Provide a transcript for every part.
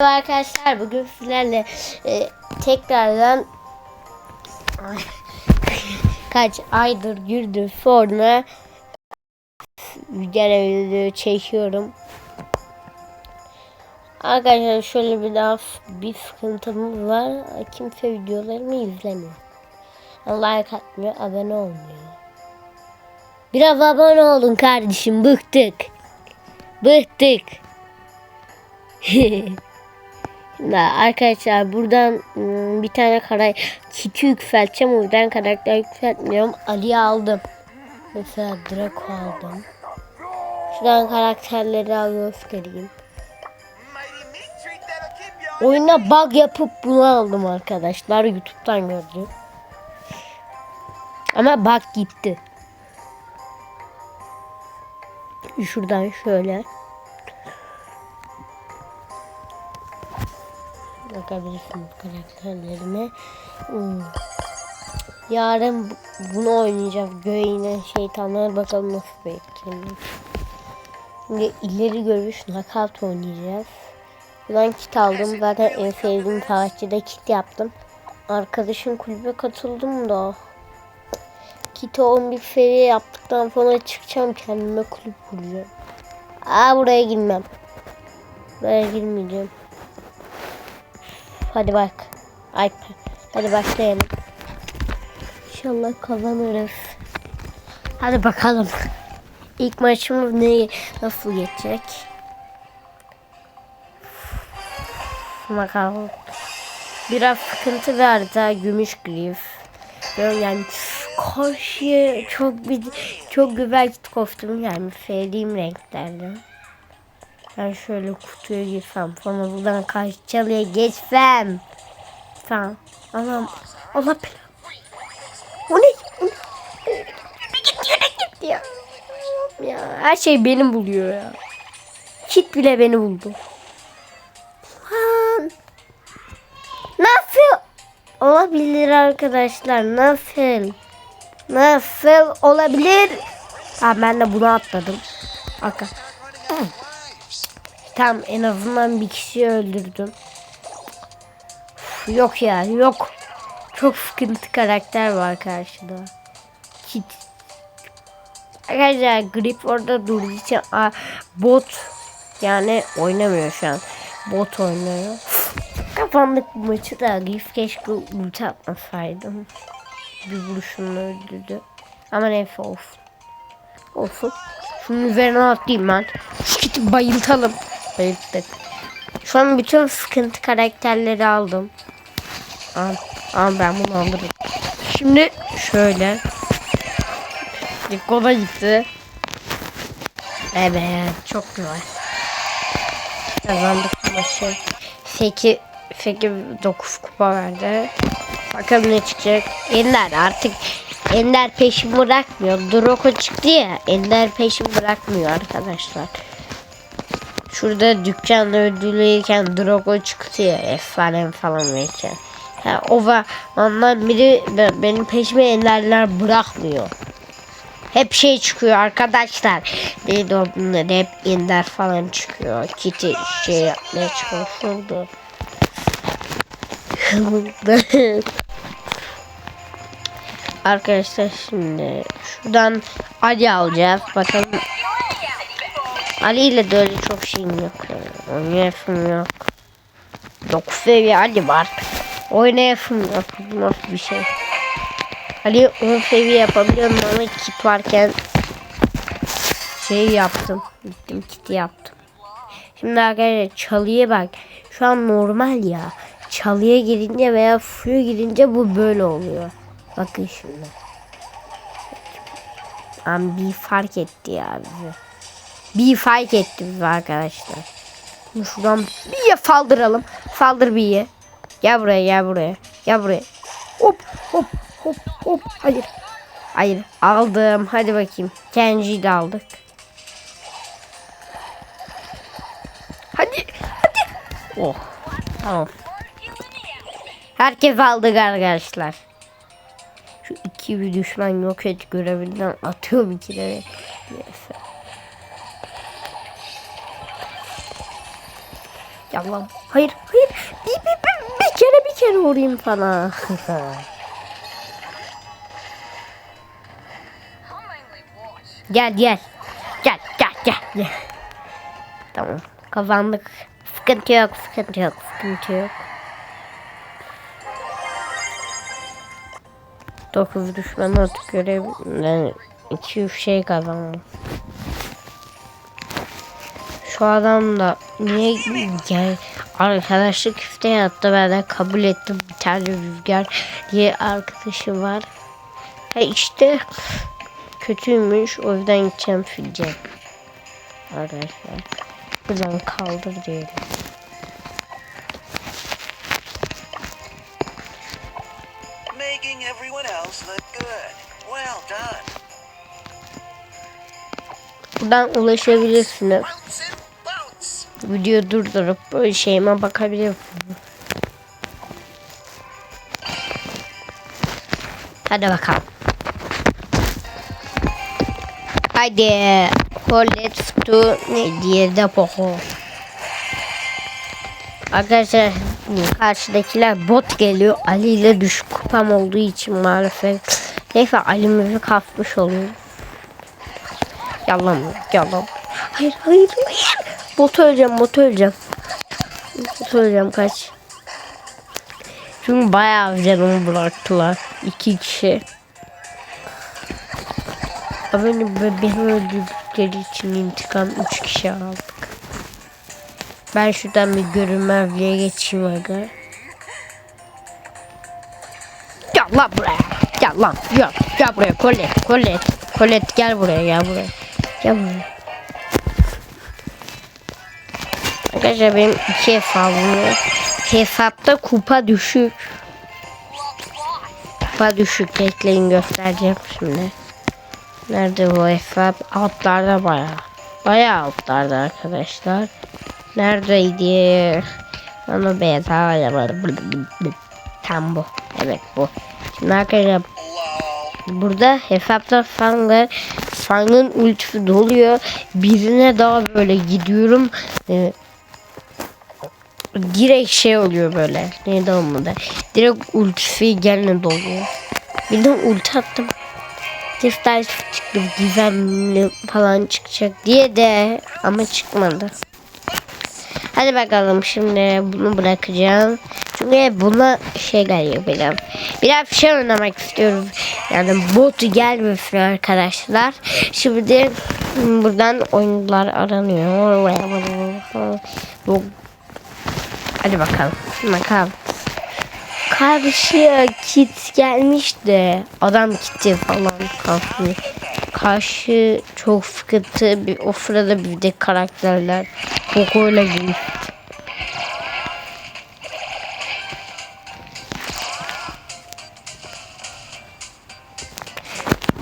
Merhaba arkadaşlar bugün sizlerle e, tekrardan kaç aydır gürdür sonra video çekiyorum. Arkadaşlar şöyle bir daha bir sıkıntımız var. Kimse videolarımı izlemiyor. Like atmıyor, abone olmuyor. Biraz abone olun kardeşim, bıktık. Bıktık. Arkadaşlar buradan ım, bir tane kiti yükselteceğim. O yüzden karakter yükseltmiyorum. Ali'yi aldım. Mesela Draco aldım. Şuradan karakterleri al göstereyim. Oyuna bug yapıp bunu aldım arkadaşlar. Youtube'dan gördüm. Ama bug gitti. Şuradan şöyle. Bakabilirsiniz karakterlerime. Hmm. Yarın bu- bunu oynayacağız. Göğüne şeytanlar bakalım nasıl bir etkinlik. Şimdi ileri görüş knockout oynayacağız. Ben kit aldım. Zaten en sevdiğim savaşçıda kit yaptım. Arkadaşım kulübe katıldım da. Kiti 11 seviye yaptıktan sonra çıkacağım kendime kulüp kuracağım. Aa buraya girmem. Buraya girmeyeceğim. Hadi bak. Ay, hadi başlayalım. İnşallah kazanırız. Hadi bakalım. İlk maçımız ne nasıl geçecek? Bakalım. Biraz sıkıntı verdi gümüş grif. Yani karşıya çok bir çok güzel kit kostüm yani sevdiğim renklerden. Ben şöyle kutuya girsem sonra buradan karşı çalıya geçsem. Tamam. Anam. Allah belanı. O ne? Ne gidiyor ne gidiyor? Ya her şey benim buluyor ya. Kit bile beni buldu. Lan. Nasıl olabilir arkadaşlar? Nasıl? Nasıl olabilir? Ha ben de bunu atladım. Bakın. Tam en azından bir kişiyi öldürdüm. Uf, yok ya yok. Çok sıkıntı karakter var karşıda. Kit. Arkadaşlar grip orada durduğu için a, bot yani oynamıyor şu an. Bot oynuyor. Kapandık bu maçı da grip keşke ulti atmasaydım. Bir vuruşumla öldürdü. Ama neyse olsun. Olsun. Şunun üzerine atlayayım ben. Şu kiti bayıltalım. Bayılttık. Şu an bütün sıkıntı karakterleri aldım. Al, al ben bunu alırım. Şimdi şöyle. Nikola gitti. Evet çok güzel. Kazandık maçı. 8 8 9 kupa verdi. Bakalım ne çıkacak. Ender artık Ender peşimi bırakmıyor. Droko çıktı ya. Ender peşimi bırakmıyor arkadaşlar. Şurada dükkanda ödülüyken Drogo çıktı ya efsane falan verirken. Ha, o ondan biri be- benim peşime enderler bırakmıyor. Hep şey çıkıyor arkadaşlar. Neydi o bunlar hep ender falan çıkıyor. Kiti şey yapmaya çalışıyordu. arkadaşlar şimdi şuradan Ali alacağız. Bakalım Ali ile de öyle çok şeyim yok. Yani. Oynayasım yok. 9 seviye Ali var. Oynayasım yok. Bu nasıl bir şey? Ali 10 seviye yapabiliyorum ama kit varken şey yaptım. Gittim kiti yaptım. Şimdi arkadaşlar çalıya bak. Şu an normal ya. Çalıya girince veya suya girince bu böyle oluyor. Bakın şimdi. Am bir fark etti ya bizi. Bir fark etti bizi arkadaşlar. Şuradan bir ye saldıralım. Saldır bir ye. Gel buraya gel buraya. Gel buraya. Hop hop hop hop. Hayır. Hayır aldım. Hadi bakayım. Kenji'yi de aldık. Hadi hadi. Oh. Tamam. Herkes aldık arkadaşlar. Şu iki bir düşman yok et görevinden atıyorum ikileri. Neyse. Yalan. Hayır hayır. Bir, bir, bir, bir kere bir kere vurayım sana. gel gel. Gel gel gel. gel. Tamam. Kazandık. Sıkıntı yok sıkıntı yok sıkıntı yok. Dokuz düşman artık görev yani iki üç şey kazandım. Şu adam da niye gel arkadaşlık küfte yattı ben de kabul ettim bir tane rüzgar diye arkadaşı var. Ha işte kötüymüş o yüzden gideceğim filce. Arkadaşlar buradan kaldır diyelim. Making everyone else look good. Well done. Buradan ulaşabilirsiniz. Video durdurup böyle şeyime bakabilirsiniz. Hadi bakalım. Haydi. Let's do ne diye de poho. Arkadaşlar karşıdakiler bot geliyor. Ali ile düşük kupam olduğu için maalesef. Neyse Ali'mizi kasmış oluyor. Yalan yalan. Hayır hayır hayır. Botu öleceğim botu öleceğim. Botu öleceğim kaç. Çünkü bayağı canımı bıraktılar. iki kişi. Beni, beni öldürdükleri için intikam üç kişi aldık. Ben şuradan bir görünmezliğe geçeyim aga. Gel lan buraya. Gel lan. Gel, gel buraya Colette. Colette. Colette gel buraya gel buraya. Gel buraya. Arkadaşlar benim iki hesabım var. Hesapta kupa düşük. Kupa düşük. Bekleyin göstereceğim şimdi. Nerede bu hesap? Altlarda baya. Baya altlarda arkadaşlar. Neredeydi? Onu beyaz alamadım. Tam bu. Evet bu. Şimdi arkadaşlar burada hesapta Fang'ın Fang'ın ultisi doluyor. Birine daha böyle gidiyorum. Ee, direkt şey oluyor böyle. Neydi olmadı. Direkt ultisi gene doluyor. Bir de ulti attım. Tiftal çıktı. Gizemli falan çıkacak diye de ama çıkmadı. Hadi bakalım şimdi bunu bırakacağım. Çünkü buna şey geliyor benim. Biraz şey oynamak istiyorum. Yani bot gelmesin arkadaşlar. Şimdi buradan oyuncular aranıyor. Hadi bakalım. Bakalım. Karşıya kit gelmiş de adam kitti falan kalkıyor. Karşı çok sıkıntı bir o sırada bir de karakterler Poco'yla gibi.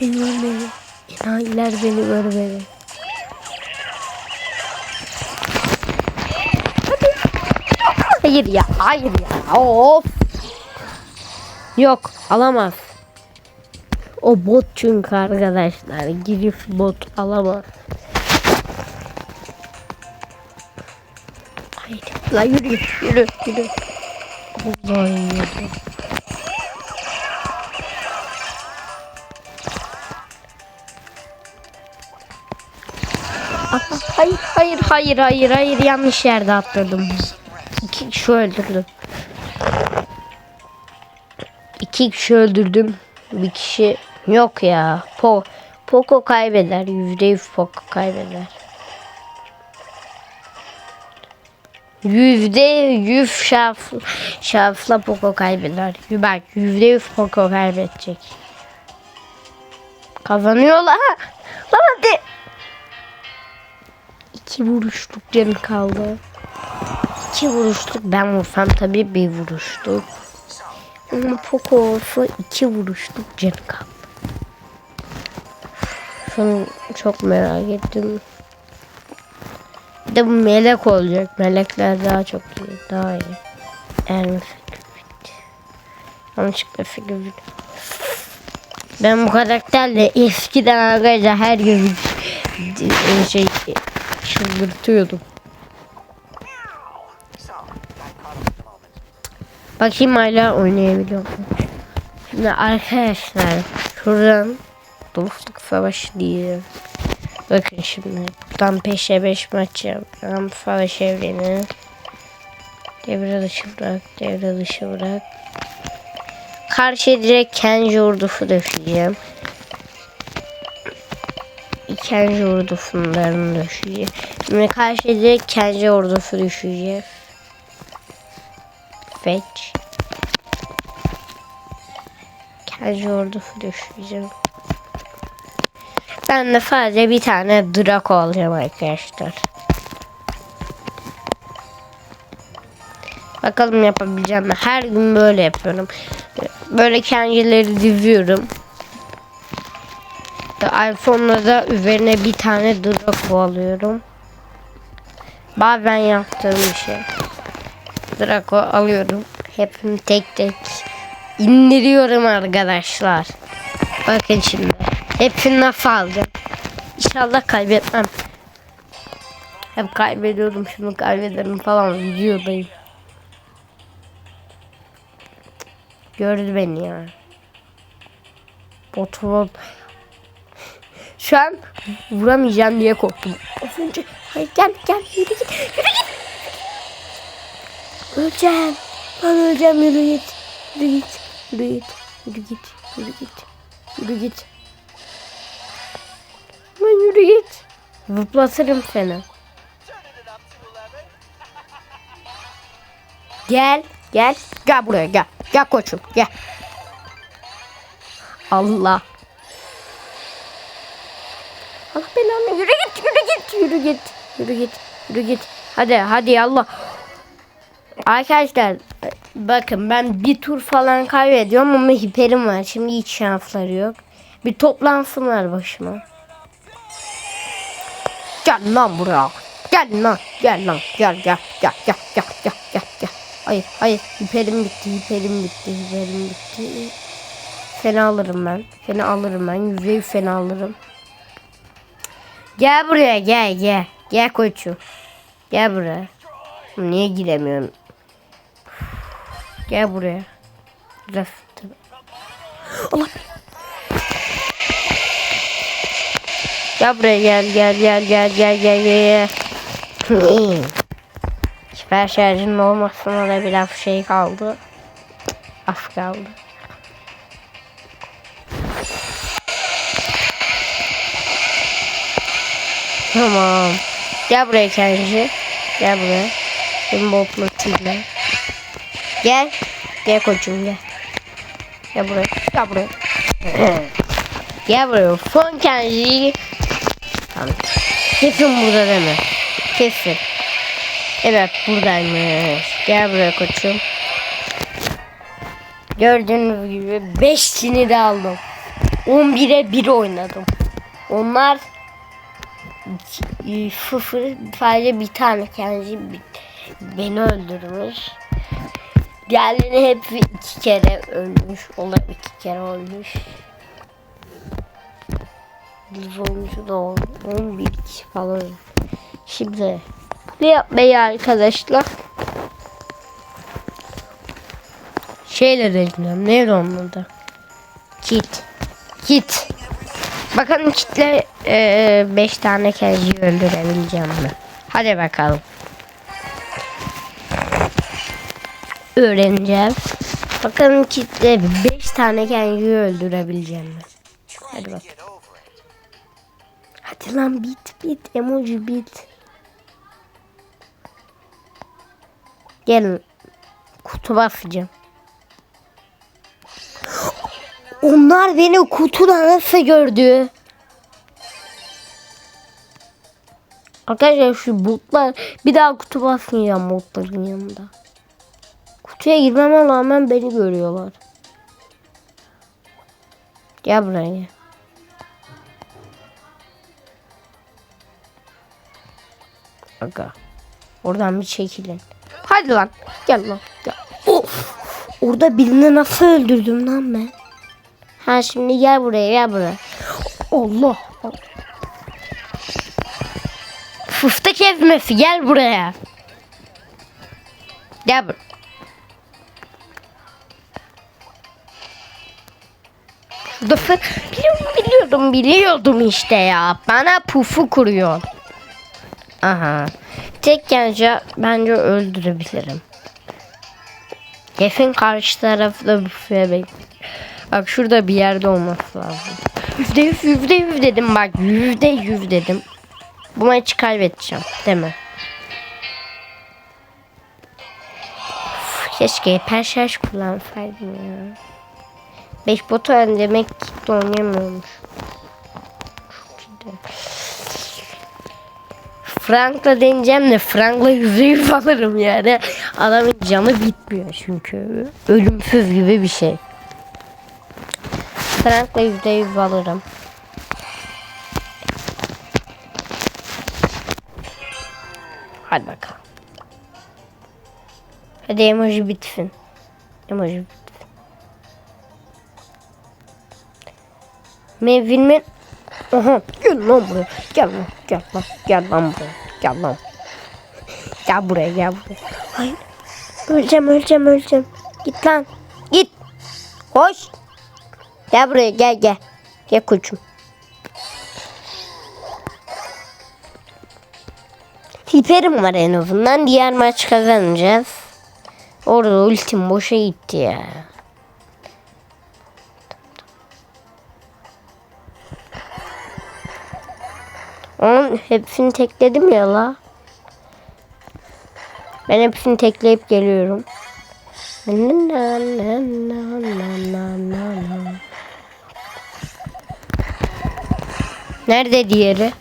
Beni görmedi. İnayiler beni görmedi. Hayır ya, hayır ya. Of. Yok, alamaz. O bot çünkü arkadaşlar. Girif bot alamaz. Hayır. La yürü, yürü, yürü. Vallahi yürü. Hayır, hayır, hayır, hayır, hayır. Yanlış yerde atladım. İki kişi öldürdüm. İki kişi öldürdüm. Bir kişi yok ya. Po Poco kaybeder. Yüzde yüz Poco kaybeder. Yüzde yüz şaf, şafla Poco kaybeder. Bak yüzde yüz Poco kaybedecek. Kazanıyorlar. Lan hadi. İki vuruşluk canı kaldı. İki vuruşluk ben vursam tabii bir vuruşluk. Ama Poco olsa iki vuruşluk canı kaldı. Şunu çok merak ettim. Bir de bu melek olacak. Melekler daha çok iyi. Daha iyi. Yani fikir. Yanlışlıkla fikir. Ben bu karakterle eskiden arkadaşlar her gün şey çıldırtıyordum. Bakayım hala oynayabiliyor mu? Şimdi arkadaşlar şuradan dostluk savaşı diye. Bakın şimdi buradan peşe beş maç yapacağım. Savaş evreni. Devre dışı bırak. Devre dışı bırak. Karşıya direkt Kenji ordusu döşeyeceğim. Kenji ordusundan döşeyeceğim. Şimdi karşıya direkt Kenji ordusu düşeceğiz. Fetch. Kenji ordusu düşeceğim. Ben de sadece bir tane Draco alacağım arkadaşlar. Bakalım yapabileceğim mi? Her gün böyle yapıyorum. Böyle kendileri diziyorum. iPhone'la da üzerine bir tane Draco alıyorum. Bazen yaptığım bir şey. Draco alıyorum. Hepsini tek tek indiriyorum arkadaşlar. Bakın şimdi. Hepsini nasıl alacağım. İnşallah kaybetmem. Hep kaybediyorum şunu kaybederim falan videodayım. Gördü beni ya. Bot bot. Şu an vuramayacağım diye korktum. Az önce hayır gel gel yürü git yürü git. Öleceğim. Ben öleceğim yürü git. Yürü git. Yürü git. Yürü git. Yürü git. Yürü git. Ben yürü git. Zıplatırım seni. Gel. Gel. Gel buraya gel. Gel koçum gel. Allah. Allah belanı yürü git yürü git yürü git yürü git yürü git hadi hadi Allah Arkadaşlar bakın ben bir tur falan kaybediyorum ama hiperim var. Şimdi hiç şansları yok. Bir toplansınlar başıma. Gel lan buraya. Gel lan. Gel lan. Gel gel gel gel gel gel gel. gel. Hayır hayır hiperim bitti hiperim bitti hiperim bitti. Fena alırım ben. Fena alırım ben. Yüzde fena alırım. Gel buraya gel gel. Gel koçu. Gel buraya. Niye giremiyorum? Gel buraya. Biraz. Allah. Gel buraya gel gel gel gel gel gel gel. gel. Süper şarjının olmasına da biraz şey kaldı. Az kaldı. Tamam. Gel buraya Kenji. Gel buraya. Benim botlatıyla. Gel. Gel koçum gel. Gel buraya. Gel buraya. gel buraya. Son Kenji. Tamam. Kesin burada değil mi? Kesin. Evet buradaymış. Gel buraya koçum. Gördüğünüz gibi 5'ini de aldım. 11'e 1 oynadım. Onlar sıfır sadece bir tane kendisi beni öldürmüş. Diğerleri hep iki kere ölmüş. Onlar iki kere. Biz olmuşu da 11 kişi falan. Şimdi ne yapmayı arkadaşlar? Şeyle deneyeceğim. Neydi onun adı? Kit. Kit. Bakalım kitle 5 tane kenjiyi öldürebileceğim mi? Hadi bakalım. Öğreneceğim. Bakalım kitle 5 tane kenjiyi öldürebileceğim mi? Hadi bak. Hadi lan bit bit emoji bit. Gelin. Kutu basacağım. Onlar beni kutuda nasıl gördü? Arkadaşlar şu botlar bir daha kutu basmayacağım botların yanında. Kutuya girmeme rağmen beni görüyorlar. Gel buraya. Aga. Oradan bir çekilin. Hadi lan. Gel lan. Gel. Of. Orada birini nasıl öldürdüm lan ben? Ha şimdi gel buraya gel buraya. Allah. Fıstık ezmesi gel buraya. Gel bur. Şurada fı- biliyordum, biliyordum, biliyordum işte ya. Bana pufu kuruyor. Aha. Tek gence bence öldürebilirim. Gef'in karşı tarafta büfeye bek. Bak şurada bir yerde olması lazım. Yüzde yüz, yüzde yüz dedim bak. Yüzde yüz dedim. Bu maçı kaybedeceğim değil mi? Keşke hiper şarj kullansaydım ya. 5 botu demek ki oynayamıyormuş. Frank'la deneyeceğim de Frank'la yüz alırım yani. Adamın canı bitmiyor çünkü. Ölümsüz gibi bir şey. Frank'la yüzde yüz alırım. Hadi bakalım. Hadi emoji bitsin. Emoji bitsin. Mevvilmin Aha gel lan buraya. Gel lan gel lan gel lan buraya. Gel lan. Gel buraya gel buraya. Hayır. Öleceğim öleceğim öleceğim. Git lan. Git. Koş. Gel buraya gel gel. Gel koçum. Hiperim var en azından. Diğer maç kazanacağız. Orada ultim boşa gitti ya. Onun hepsini tekledim ya la. Ben hepsini tekleyip geliyorum. Nerede diğeri?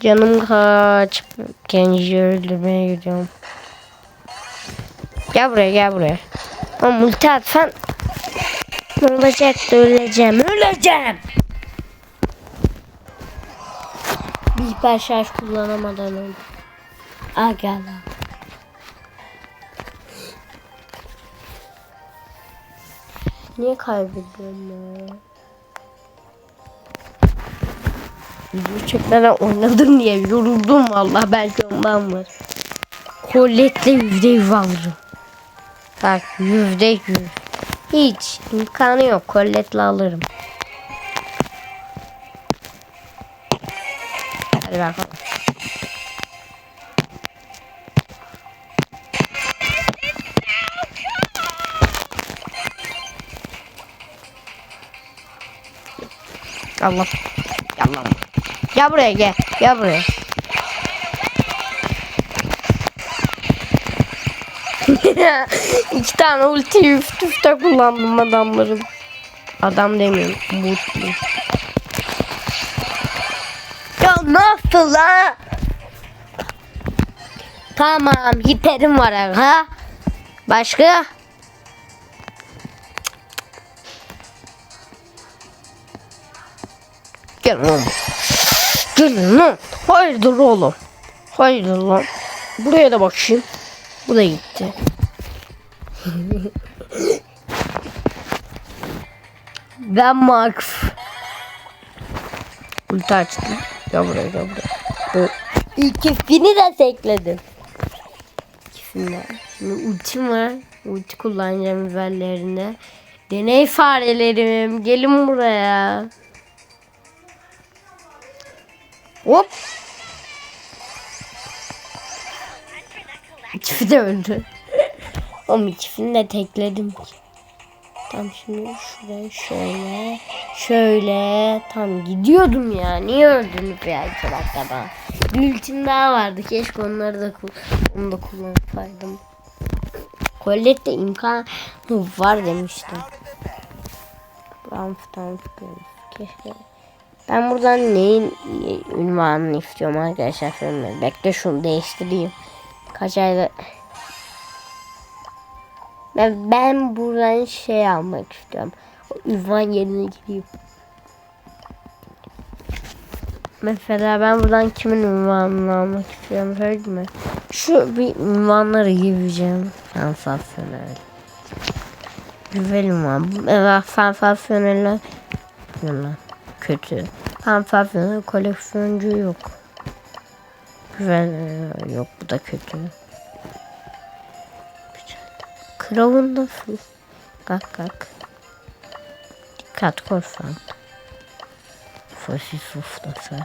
Canım kaç. Genci öldürmeye gidiyorum. Gel buraya gel buraya. Ama multi atsan da öleceğim. Öleceğim. Hiper şarj kullanamadan öldüm. Aa gel lan. Niye kaybediyorum ya? Çekmeden oynadım diye yoruldum valla belki ondan var. Kolletle yüzde yüz alırım. Bak yüzde yüz. Hiç imkanı yok kolletle alırım. Hadi bakalım. Allah. Gel lan. Gel buraya gel. Gel buraya. İki tane ulti üst üste kullandım adamların. Adam demiyorum. Bot. Ya nasıl la? Tamam hiperim var ha. Başka? Gel lan. Gel lan. Hayırdır oğlum. Hayırdır lan. Buraya da bakayım. Bu da gitti. ben Max. Ulti açtım. Gel buraya gel buraya. Bu ikisini de tekledim. İkisini de. Şimdi ultim var. Ulti kullanacağım üzerlerine. Deney farelerim. Gelin buraya. Hop. İkisi de öldü. Oğlum ikisini de tekledim. Tam şimdi şuraya şöyle. Şöyle. Tam gidiyordum ya. Niye öldünüz ya iki dakikada? Bir ultim daha vardı. Keşke onları da onu da kullansaydım. Colette imkan var demiştim. Falan Keşke. Ben buradan neyin ünvanını istiyorum arkadaşlar filmde. Bekle şunu değiştireyim. Kaç ayda ben, ben buradan şey almak istiyorum. Ünvan yerine gideyim. Mesela ben buradan kimin ünvanını almak istiyorum söyleyeyim mi? Şu bir ünvanları gireceğim. Sansasyonel. Güzel ünvan. Evet sansasyonel. Kötü. Sansasyonel koleksiyoncu yok. Güven yok bu da kötü. Kravun da full. Kalk Dikkat korsan. Fasis ustası.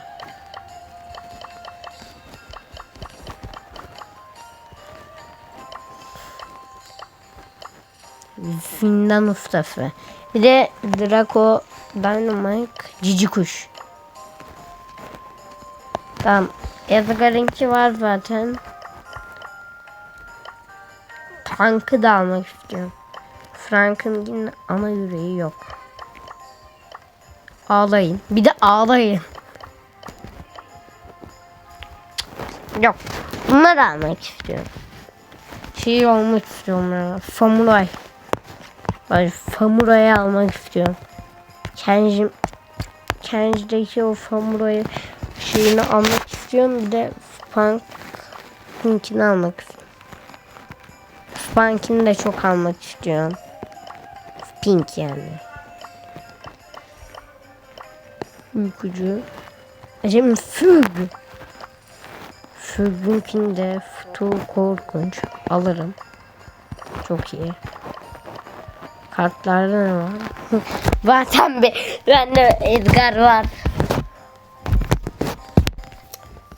Zindan ustası. Bir de Draco Dynamite cici kuş. Tamam. Edgar'ınki var zaten. Tankı da almak istiyorum. Frank'ın ana yüreği yok. Ağlayın. Bir de ağlayın. Yok. Bunları almak istiyorum. Şey olmak istiyorum ya. Samuray. Ay, samurayı almak istiyorum. Kenjim Kenji'deki o samurayı şeyini almak istiyorum. Bir de Punk'inkini almak istiyorum. Punk'ini de çok almak istiyorum. Pink yani. Uykucu. Acaba Füg. Füg'ünkini de Futu korkunç. Alırım. Çok iyi. Kartlarda ne var? Zaten be, bende Edgar var.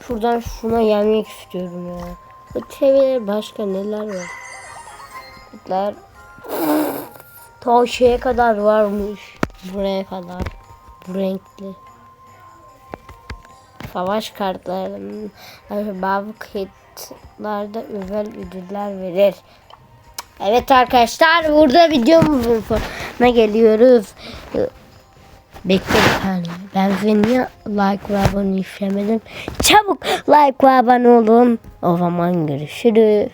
Şuradan şuna gelmek istiyorum ya. Bu TV'de başka neler var? Kartlar ta şeye kadar varmış. Buraya kadar. Bu renkli. Savaş kartlarının bazı kayıtlarda özel ödüller verir. Evet arkadaşlar burada videomuzun sonuna geliyoruz. Bekle bir saniye. Ben size niye like ve abone işlemedim? Çabuk like ve abone olun. O zaman görüşürüz.